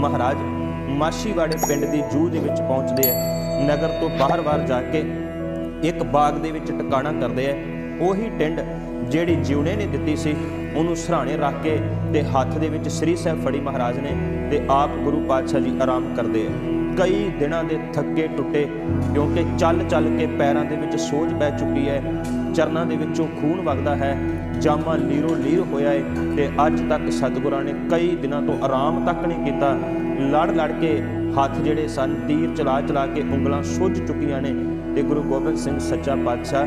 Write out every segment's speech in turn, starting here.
ਮਹਾਰਾਜ ਮਾਸ਼ੀਵਾੜੇ ਪਿੰਡ ਦੀ ਜੂ ਦੇ ਵਿੱਚ ਪਹੁੰਚਦੇ ਆ ਨਗਰ ਤੋਂ ਬਾਹਰ-ਬਾਹਰ ਜਾ ਕੇ ਇੱਕ ਬਾਗ ਦੇ ਵਿੱਚ ਟਿਕਾਣਾ ਕਰਦੇ ਆ ਉਹੀ ਟਿੰਡ ਜਿਹੜੀ ਜਿਉਣੇ ਨੇ ਦਿੱਤੀ ਸੀ, ਉਹਨੂੰ ਸਰਾਣੇ ਰੱਖ ਕੇ ਤੇ ਹੱਥ ਦੇ ਵਿੱਚ ਸ੍ਰੀ ਸਾਹਿਬ ਫੜੀ ਮਹਾਰਾਜ ਨੇ ਤੇ ਆਪ ਗੁਰੂ ਪਾਤਸ਼ਾਹ ਜੀ ਆਰਾਮ ਕਰਦੇ ਆ ਕਈ ਦਿਨਾਂ ਦੇ ਥੱਕੇ ਟੁੱਟੇ, ਕਿਉਂਕਿ ਚੱਲ ਚੱਲ ਕੇ ਪੈਰਾਂ ਦੇ ਵਿੱਚ ਸੋਜ ਪੈ ਚੁੱਕੀ ਹੈ ਚਰਨਾਂ ਦੇ ਵਿੱਚੋਂ ਖੂਨ ਵਗਦਾ ਹੈ। ਜਾਮਾ ਲੀਰੋ ਲੀਰ ਹੋਇਆ ਹੈ ਤੇ ਅੱਜ ਤੱਕ ਸਤਿਗੁਰਾਂ ਨੇ ਕਈ ਦਿਨਾਂ ਤੋਂ ਆਰਾਮ ਤੱਕ ਨਹੀਂ ਕੀਤਾ। ਲੜ ਲੜ ਕੇ ਹੱਥ ਜਿਹੜੇ ਸਨ, ਤੀਰ ਚਲਾ ਚਲਾ ਕੇ ਉਂਗਲਾਂ ਸੁੱਜ ਚੁੱਕੀਆਂ ਨੇ ਤੇ ਗੁਰੂ ਗੋਬਿੰਦ ਸਿੰਘ ਸੱਚਾ ਪਾਤਸ਼ਾਹ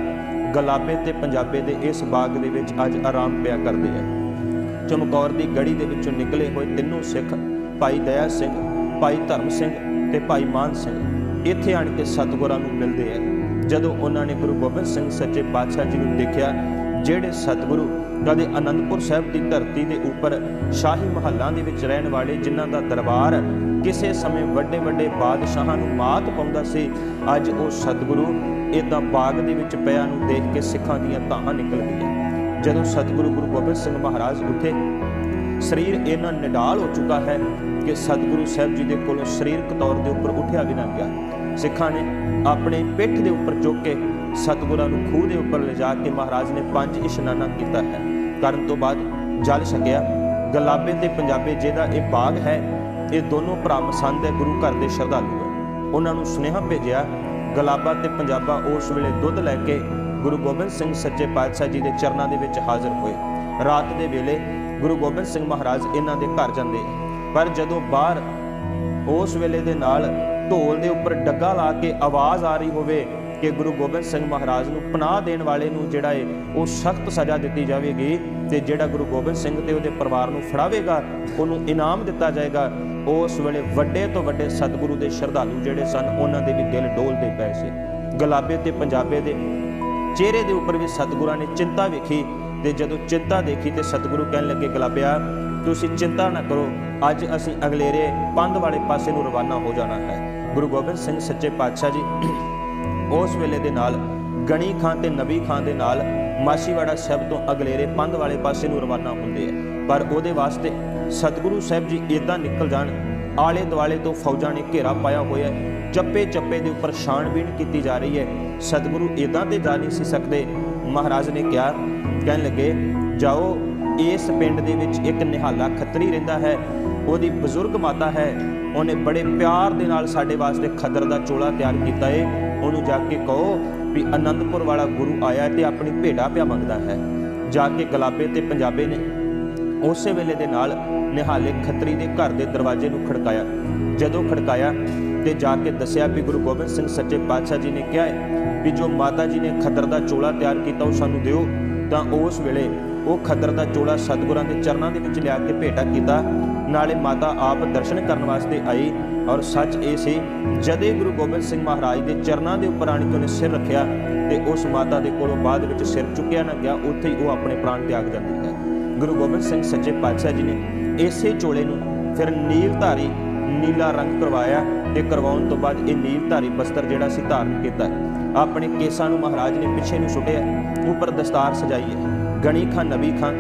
ਗਲਾਬੇ ਤੇ ਪੰਜਾਬੇ ਦੇ ਇਸ ਬਾਗ ਦੇ ਵਿੱਚ ਅੱਜ ਆਰਾਮ ਪਿਆ ਕਰਦੇ ਆ। ਚਮਕੌਰ ਦੀ ਗੜੀ ਦੇ ਵਿੱਚੋਂ ਨਿਕਲੇ ਹੋਏ ਤਿੰਨੋਂ ਸਿੱਖ, ਭਾਈ ਦਇਆ ਸਿੰਘ, ਭਾਈ ਧਰਮ ਸਿੰਘ ਤੇ ਭਾਈ ਮਾਨ ਸਿੰਘ, ਇੱਥੇ ਆਣ ਕੇ ਸਤਿਗੁਰਾਂ ਨੂੰ ਮਿਲਦੇ ਆ। ਜਦੋਂ ਉਹਨਾਂ ਨੇ ਗੁਰੂ ਗੋਬਿੰਦ ਸਿੰਘ ਸੱਚੇ ਪਾਤਸ਼ਾਹ ਜੀ ਨੂੰ ਦੇਖਿਆ ਜਿਹੜੇ ਸਤਿਗੁਰੂ ਕਦੇ ਅਨੰਦਪੁਰ ਸਾਹਿਬ ਦੀ ਧਰਤੀ ਦੇ ਉੱਪਰ ਸ਼ਾਹੀ ਮਹੱਲਾਂ ਦੇ ਵਿੱਚ ਰਹਿਣ ਵਾਲੇ, ਜਿਨ੍ਹਾਂ ਦਾ ਦਰਬਾਰ ਕਿਸੇ ਸਮੇਂ ਵੱਡੇ ਵੱਡੇ ਬਾਦਸ਼ਾਹਾਂ ਨੂੰ ਮਾਤ ਪਾਉਂਦਾ ਸੀ, ਅੱਜ ਉਹ ਸਤਿਗੁਰੂ ਇਦਾਂ ਬਾਗ ਦੇ ਵਿੱਚ ਪਿਆ ਨੂੰ ਦੇਖ ਕੇ ਸਿੱਖਾਂ ਦੀਆਂ ਤਾਹਾਂ ਨਿਕਲ ਗਈਆਂ। ਜਦੋਂ ਸਤਿਗੁਰੂ ਗੁਰੂ ਗੋਬਿੰਦ ਸਿੰਘ ਮਹਾਰਾਜ ਉੱਠੇ, ਸਰੀਰ ਇਹਨਾਂ ਨਿਡਾਲ ਹੋ ਚੁੱਕਾ ਹੈ ਕਿ ਸਤਿਗੁਰੂ ਸਾਹਿਬ ਜੀ ਦੇ ਕੋਲੋਂ ਸਰੀਰਕ ਤੌਰ ਦੇ ਉੱਪਰ ਉੱਠਿਆ ਵੀ ਨਾ ਗਿਆ। ਸਿੱਖਾਂ ਨੇ ਆਪਣੇ ਪਿੱਠ ਦੇ ਉੱਪਰ ਚੁੱਕ ਕੇ ਸਤਿਗੁਰਾਂ ਨੂੰ ਖੂਹ ਦੇ ਉੱਪਰ ਲਿਜਾ ਕੇ ਮਹਾਰਾਜ ਨੇ ਪੰਜ ਇਸ਼ਨਾਨਾ ਕੀਤਾ ਹੈ। ਕਰਨ ਤੋਂ ਬਾਅਦ ਜਲ ਛਕਿਆ। ਗਲਾਬੇ ਤੇ ਪੰਜਾਬੇ ਜਿਹਦਾ ਇਹ ਬਾਗ ਹੈ, ਇਹ ਦੋਨੋਂ ਭਰਾ ਮਸੰਦ ਹੈ, ਗੁਰੂ ਘਰ ਦੇ ਸ਼ਰਧਾਲੂ ਹੈ। ਉਹਨਾਂ ਨੂੰ ਸੁਨੇਹਾ ਭੇਜਿਆ, ਗਲਾਬਾ ਤੇ ਪੰਜਾਬਾ ਉਸ ਵੇਲੇ ਦੁੱਧ ਲੈ ਕੇ ਗੁਰੂ ਗੋਬਿੰਦ ਸਿੰਘ ਸੱਚੇ ਪਾਤਸ਼ਾਹ ਜੀ ਦੇ ਚਰਨਾਂ ਦੇ ਵਿੱਚ ਹਾਜ਼ਰ ਹੋਏ। ਰਾਤ ਦੇ ਵੇਲੇ ਗੁਰੂ ਗੋਬਿੰਦ ਸਿੰਘ ਮਹਾਰਾਜ ਇਹਨਾਂ ਦੇ ਘਰ ਜਾਂਦੇ। ਪਰ ਜਦੋਂ ਬਾਹਰ ਉਸ ਵੇਲੇ ਦੇ ਨਾਲ ਢੋਲ ਦੇ ਉੱਪਰ ਡੱਗਾ ਲਾ ਕੇ ਆਵਾਜ਼ ਆ ਰਹੀ ਹੋਵੇ ਕਿ ਗੁਰੂ ਗੋਬਿੰਦ ਸਿੰਘ ਮਹਾਰਾਜ ਨੂੰ ਪਨਾਹ ਦੇਣ ਵਾਲੇ ਨੂੰ ਜਿਹੜਾ ਏ, ਉਹ ਸਖਤ ਸਜ਼ਾ ਦਿੱਤੀ ਜਾਵੇਗੀ ਤੇ ਜਿਹੜਾ ਗੁਰੂ ਗੋਬਿੰਦ ਸਿੰਘ ਤੇ ਉਹਦੇ ਪਰਿਵਾਰ ਨੂੰ ਫੜਾਵੇਗਾ, ਉਹਨੂੰ ਇਨਾਮ ਦਿੱਤਾ ਜਾਏਗਾ, ਉਸ ਵੇਲੇ ਵੱਡੇ ਤੋਂ ਵੱਡੇ ਸਤਿਗੁਰੂ ਦੇ ਸ਼ਰਧਾਲੂ ਜਿਹੜੇ ਸਨ, ਉਹਨਾਂ ਦੇ ਵੀ ਦਿਲ ਡੋਲਦੇ ਪਏ ਸੀ। ਗੁਲਾਬੇ ਤੇ ਪੰਜਾਬੇ ਦੇ ਚਿਹਰੇ ਦੇ ਉੱਪਰ ਵੀ ਸਤਿਗੁਰਾਂ ਨੇ ਚਿੰਤਾ ਵੇਖੀ ਤੇ ਜਦੋਂ ਚਿੰਤਾ ਦੇਖੀ ਤੇ ਸਤਿਗੁਰੂ ਕਹਿਣ ਲੱਗੇ, ਗਲਾਬਿਆ, ਤੁਸੀਂ ਚਿੰਤਾ ਨਾ ਕਰੋ, ਅੱਜ ਅਸੀਂ ਅਗਲੇਰੇ ਪੰਧ ਵਾਲੇ ਪਾਸੇ ਨੂੰ ਰਵਾਨਾ ਹੋ ਜਾਣਾ ਹੈ। ਗੁਰੂ ਗੋਬਿੰਦ ਸਿੰਘ ਸੱਚੇ ਪਾਤਸ਼ਾਹ ਜੀ ਉਸ ਵੇਲੇ ਦੇ ਨਾਲ ਗਣੀ ਖਾਂ ਤੇ ਨਬੀ ਖਾਂ ਦੇ ਨਾਲ ਮਾਸ਼ੀਵਾੜਾ ਸਾਹਿਬ ਤੋਂ ਅਗਲੇਰੇ ਪੰਧ ਵਾਲੇ ਪਾਸੇ ਨੂੰ ਰਵਾਨਾ ਹੁੰਦੇ ਆ। ਪਰ ਉਹਦੇ ਵਾਸਤੇ ਸਤਿਗੁਰੂ ਸਾਹਿਬ ਜੀ ਇਦਾਂ ਨਿਕਲ ਜਾਣ ਆਲੇ ਦੁਆਲੇ ਤੋਂ ਫੌਜਾਂ ਨੇ ਘੇਰਾ ਪਾਇਆ ਹੋਇਆ ਹੈ। ਚੱਪੇ ਚੱਪੇ ਦੇ ਉੱਪਰ ਛਾਣਬੀਣ ਕੀਤੀ ਜਾ ਰਹੀ ਹੈ। ਸਤਿਗੁਰੂ ਇਦਾਂ ਤੇ ਜਾ ਨਹੀਂ ਸੀ ਸਕਦੇ। ਮਹਾਰਾਜ ਨੇ ਕਿਹਾ, ਕਹਿਣ ਲੱਗੇ, ਜਾਓ ਇਸ ਪਿੰਡ ਦੇ ਵਿੱਚ ਇੱਕ ਨਿਹਾਲਾ ਖੱਤਰੀ ਰਹਿੰਦਾ ਹੈ। ਉਹਦੀ ਬਜ਼ੁਰਗ ਮਾਤਾ ਹੈ। ਉਹਨੇ ਬੜੇ ਪਿਆਰ ਦੇ ਨਾਲ ਸਾਡੇ ਵਾਸਤੇ ਖੱਦਰ ਦਾ ਚੋਲਾ ਤਿਆਰ ਕੀਤਾ ਏ। ਉਹਨੂੰ ਜਾ ਕੇ ਕਹੋ ਵੀ ਆਨੰਦਪੁਰ ਵਾਲਾ ਗੁਰੂ ਆਇਆ ਤੇ ਆਪਣੀ ਭੇਡਾ ਪਿਆ ਮੰਗਦਾ ਹੈ। ਜਾ ਕੇ ਗਲਾਬੇ ਤੇ ਪੰਜਾਬੇ ਨੇ ਉਸੇ ਵੇਲੇ ਦੇ ਨਾਲ ਨਿਹਾਲੇ ਖੱਤਰੀ ਦੇ ਘਰ ਦੇ ਦਰਵਾਜ਼ੇ ਨੂੰ ਖੜਕਾਇਆ। ਜਦੋਂ ਖੜਕਾਇਆ ਤੇ ਜਾ ਕੇ ਦੱਸਿਆ ਵੀ ਗੁਰੂ ਗੋਬਿੰਦ ਸਿੰਘ ਸੱਚੇ ਪਾਤਸ਼ਾਹ ਜੀ ਨੇ ਕਿਹਾ ਹੈ ਵੀ ਜੋ ਮਾਤਾ ਜੀ ਨੇ ਖੱਦਰ ਦਾ ਚੋਲਾ ਤਿਆਰ ਕੀਤਾ ਉਹ ਸਾਨੂੰ ਦਿਓ, ਤਾਂ ਉਸ ਵੇਲੇ ਉਹ ਖੱਦਰ ਦਾ ਚੋਲਾ ਸਤਿਗੁਰਾਂ ਦੇ ਚਰਨਾਂ ਦੇ ਵਿੱਚ ਲਿਆ ਕੇ ਭੇਟਾ ਕੀਤਾ। ਨਾਲੇ ਮਾਤਾ ਆਪ ਦਰਸ਼ਨ ਕਰਨ ਵਾਸਤੇ ਆਈ ਔਰ ਸੱਚ ਇਹ ਸੀ, ਜਦੇ ਗੁਰੂ ਗੋਬਿੰਦ ਸਿੰਘ ਮਹਾਰਾਜ ਦੇ ਚਰਨਾਂ ਦੇ ਉੱਪਰ ਆਣ ਕੇ ਉਹਨੇ ਸਿਰ ਰੱਖਿਆ ਤੇ ਉਸ ਮਾਤਾ ਦੇ ਕੋਲੋਂ ਬਾਅਦ ਵਿੱਚ ਸਿਰ ਚੁੱਕਿਆ ਨਾ ਗਿਆ, ਉੱਥੇ ਹੀ ਉਹ ਆਪਣੇ ਪ੍ਰਾਣ ਤਿਆਗ ਜਾਂਦੀ ਹੈ। ਗੁਰੂ ਗੋਬਿੰਦ ਸਿੰਘ ਸੱਚੇ ਪਾਤਸ਼ਾਹ ਜੀ ਨੇ ਇਸੇ ਚੋਲੇ ਨੂੰ ਫਿਰ ਨੀਲਧਾਰੀ ਨੀਲਾ ਰੰਗ ਕਰਵਾਇਆ ਤੇ ਕਰਵਾਉਣ ਤੋਂ ਬਾਅਦ ਇਹ ਨੀਲਧਾਰੀ ਬਸਤਰ ਜਿਹੜਾ ਸੀ ਧਾਰਨ ਕੀਤਾ। ਆਪਣੇ ਕੇਸਾਂ ਨੂੰ ਮਹਾਰਾਜ ਨੇ ਪਿੱਛੇ ਨੂੰ ਸੁੱਟਿਆ, ਉੱਪਰ ਦਸਤਾਰ ਸਜਾਈ ਹੈ। ਗਣੀ ਖਾਂ ਨਬੀ ਖਾਨ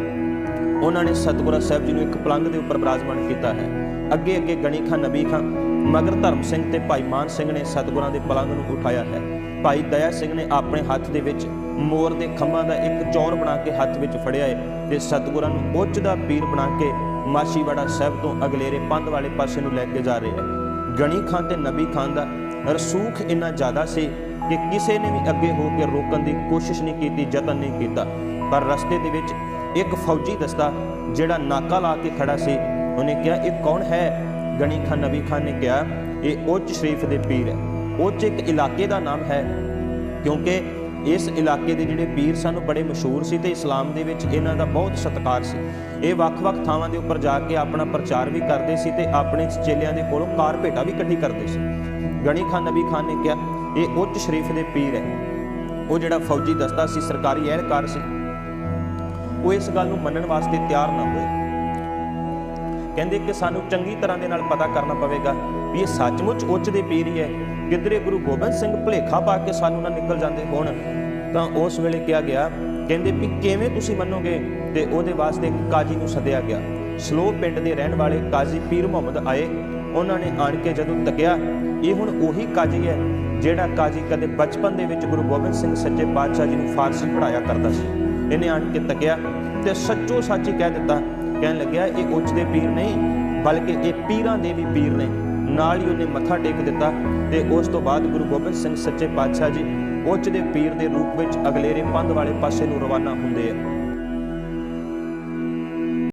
ਉਹਨਾਂ ਨੇ ਸਤਿਗੁਰੂ ਸਾਹਿਬ ਜੀ ਨੂੰ ਇੱਕ ਪਲੰਗ ਦੇ ਉੱਪਰ ਬਰਾਜਮਾਨ ਕੀਤਾ ਹੈ। ਅੱਗੇ ਅੱਗੇ ਗਣੀ ਖਾਂ ਨਬੀ ਖਾਂ। ਮਗਰ ਧਰਮ ਸਿੰਘ ਤੇ ਭਾਈ ਮਾਨ ਸਿੰਘ ਨੇ ਸਤਿਗੁਰਾਂ ਦੇ ਪਲੰਗ ਨੂੰ ਉਠਾਇਆ ਹੈ। ਭਾਈ ਦਇਆ ਸਿੰਘ ਨੇ ਆਪਣੇ ਹੱਥ ਦੇ ਵਿੱਚ ਮੋਰ ਦੇ ਖੰਭਾਂ ਦਾ ਇੱਕ ਚੌਰ ਬਣਾ ਕੇ ਹੱਥ ਵਿੱਚ ਫੜਿਆ ਹੈ ਤੇ ਸਤਿਗੁਰਾਂ ਨੂੰ ਉੱਚ ਦਾ ਪੀਰ ਬਣਾ ਕੇ ਮਾਸ਼ੀਵਾੜਾ ਸਾਹਿਬ ਤੋਂ ਅਗਲੇਰੇ ਪੰਧ ਵਾਲੇ ਪਾਸੇ ਨੂੰ ਲੈ ਕੇ ਜਾ ਰਿਹਾ ਹੈ। ਗਣੀ ਖਾਂ ਤੇ ਨਬੀ ਖਾਨ ਦਾ ਰਸੂਖ ਇੰਨਾ ਜ਼ਿਆਦਾ ਸੀ ਕਿ ਕਿਸੇ ਨੇ ਵੀ ਅੱਗੇ ਹੋ ਕੇ ਰੋਕਣ ਦੀ ਕੋਸ਼ਿਸ਼ ਨਹੀਂ ਕੀਤੀ, ਯਤਨ ਨਹੀਂ ਕੀਤਾ। ਪਰ ਰਸਤੇ ਦੇ ਵਿੱਚ ਇੱਕ ਫੌਜੀ ਦਸਤਾ ਜਿਹੜਾ ਨਾਕਾ ਲਾ ਕੇ ਖੜਾ ਸੀ, ਉਹਨੇ ਕਿਹਾ, ਇਹ ਕੌਣ ਹੈ? ਗਣੀ ਖਾਨ ਨਬੀ ਖਾਨ ਨੇ ਕਿਹਾ, ਇਹ ਉੱਚ ਸ਼ਰੀਫ ਦੇ ਪੀਰ ਹੈ। ਉੱਚ ਇੱਕ ਇਲਾਕੇ ਦਾ ਨਾਮ ਹੈ, ਕਿਉਂਕਿ ਇਸ ਇਲਾਕੇ ਦੇ ਜਿਹੜੇ ਪੀਰ ਸਨ ਬੜੇ ਮਸ਼ਹੂਰ ਸੀ ਤੇ ਇਸਲਾਮ ਦੇ ਵਿੱਚ ਇਹਨਾਂ ਦਾ ਬਹੁਤ ਸਤਿਕਾਰ ਸੀ। ਇਹ ਵੱਖ-ਵੱਖ ਥਾਵਾਂ ਦੇ ਉੱਪਰ ਜਾ ਕੇ ਆਪਣਾ ਪ੍ਰਚਾਰ ਵੀ ਕਰਦੇ ਸੀ ਤੇ ਆਪਣੇ ਚੇਲਿਆਂ ਦੇ ਕੋਲੋਂ ਕਾਰ ਭੇਟਾ ਵੀ ਇਕੱਠੀ ਕਰਦੇ ਸੀ। ਗਣੀ ਖਾਨ ਨਬੀ ਖਾਨ ਨੇ ਕਿਹਾ, ਇਹ ਉੱਚ ਸ਼ਰੀਫ ਦੇ ਪੀਰ ਹੈ। ਉਹ ਜਿਹੜਾ ਫੌਜੀ ਦਸਤਾ ਸੀ, ਸਰਕਾਰੀ ਅਹਿਲਕਾਰ ਸੀ। ਉਹ ਇਸ ਗੱਲ ਨੂੰ ਮੰਨਣ ਵਾਸਤੇ ਤਿਆਰ ਨਾ ਹੋਏ। ਕਹਿੰਦੇ ਕਿ ਸਾਨੂੰ ਚੰਗੀ ਤਰ੍ਹਾਂ ਦੇ ਨਾਲ ਪਤਾ ਕਰਨਾ ਪਵੇਗਾ ਵੀ ਇਹ ਸੱਚਮੁੱਚ ਉੱਚ ਦੇ ਪੀਰ ਹੀ ਹੈ। ਕਿਧਰੇ ਗੁਰੂ ਗੋਬਿੰਦ ਸਿੰਘ ਭੁਲੇਖਾ ਪਾ ਕੇ ਸਾਨੂੰ ਨਾ ਨਿਕਲ ਜਾਂਦੇ ਹੋਣ। ਤਾਂ ਉਸ ਵੇਲੇ ਕਿਹਾ ਗਿਆ, ਕਹਿੰਦੇ ਵੀ ਕਿਵੇਂ ਤੁਸੀਂ ਮੰਨੋਗੇ? ਤੇ ਉਹਦੇ ਵਾਸਤੇ ਕਾਜੀ ਨੂੰ ਸੱਦਿਆ ਗਿਆ। ਸਲੋ ਪਿੰਡ ਦੇ ਰਹਿਣ ਵਾਲੇ ਕਾਜ਼ੀ ਪੀਰ ਮੁਹੰਮਦ ਆਏ। ਉਹਨਾਂ ਨੇ ਆਣ ਕੇ ਜਦੋਂ ਤੱਕਿਆ, ਇਹ ਹੁਣ ਉਹੀ ਕਾਜ਼ੀ ਹੈ ਜਿਹੜਾ ਕਾਜ਼ੀ ਕਦੇ ਬਚਪਨ ਦੇ ਵਿੱਚ ਗੁਰੂ ਗੋਬਿੰਦ ਸਿੰਘ ਸੱਚੇ ਪਾਤਸ਼ਾਹ ਜੀ ਨੂੰ ਫਾਰਸੀ ਪੜਾਇਆ ਕਰਦਾ ਸੀ। ਇਹਨੇ ਆਣ ਕੇ ਤੱਕਿਆ ਤੇ ਸੱਚੋ ਸੱਚ ਹੀ ਕਹਿ ਦਿੱਤਾ, ਕਹਿਣ ਲੱਗਿਆ, ਇਹ ਉੱਚ ਦੇ ਪੀਰ ਨਹੀਂ, ਬਲਕਿ ਇਹ ਪੀਰਾਂ ਦੇ ਵੀ ਪੀਰ ਨੇ। ਨਾਲ ਹੀ ਉਹਨੇ ਮੱਥਾ ਟੇਕ ਦਿੱਤਾ ਤੇ ਉਸ ਤੋਂ ਬਾਅਦ ਗੁਰੂ ਗੋਬਿੰਦ ਸਿੰਘ ਸੱਚੇ ਪਾਤਸ਼ਾਹ ਜੀ ਉੱਚ ਦੇ ਪੀਰ ਦੇ ਰੂਪ ਵਿੱਚ ਅਗਲੇਰੇ ਪੰਧ ਵਾਲੇ ਪਾਸੇ ਨੂੰ ਰਵਾਨਾ ਹੁੰਦੇ ਆ।